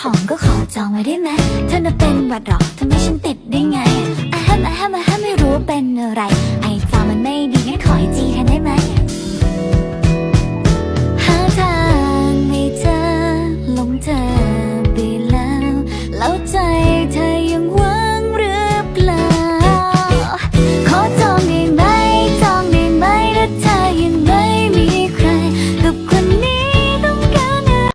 ของก็ขอจองไว้ได้ไหมเธอน่ะเป็นหวัดหรอทำให้ฉันติดได้ไงอะฮัมอะฮัมอะฮัมไม่รู้เป็นอะไร ไอ้ควมันไม่ดีงั้นขอให้จีแทนได้ไหมหาทางไม่เจอหลงเธอไปแล้ว แล้วใจเธอ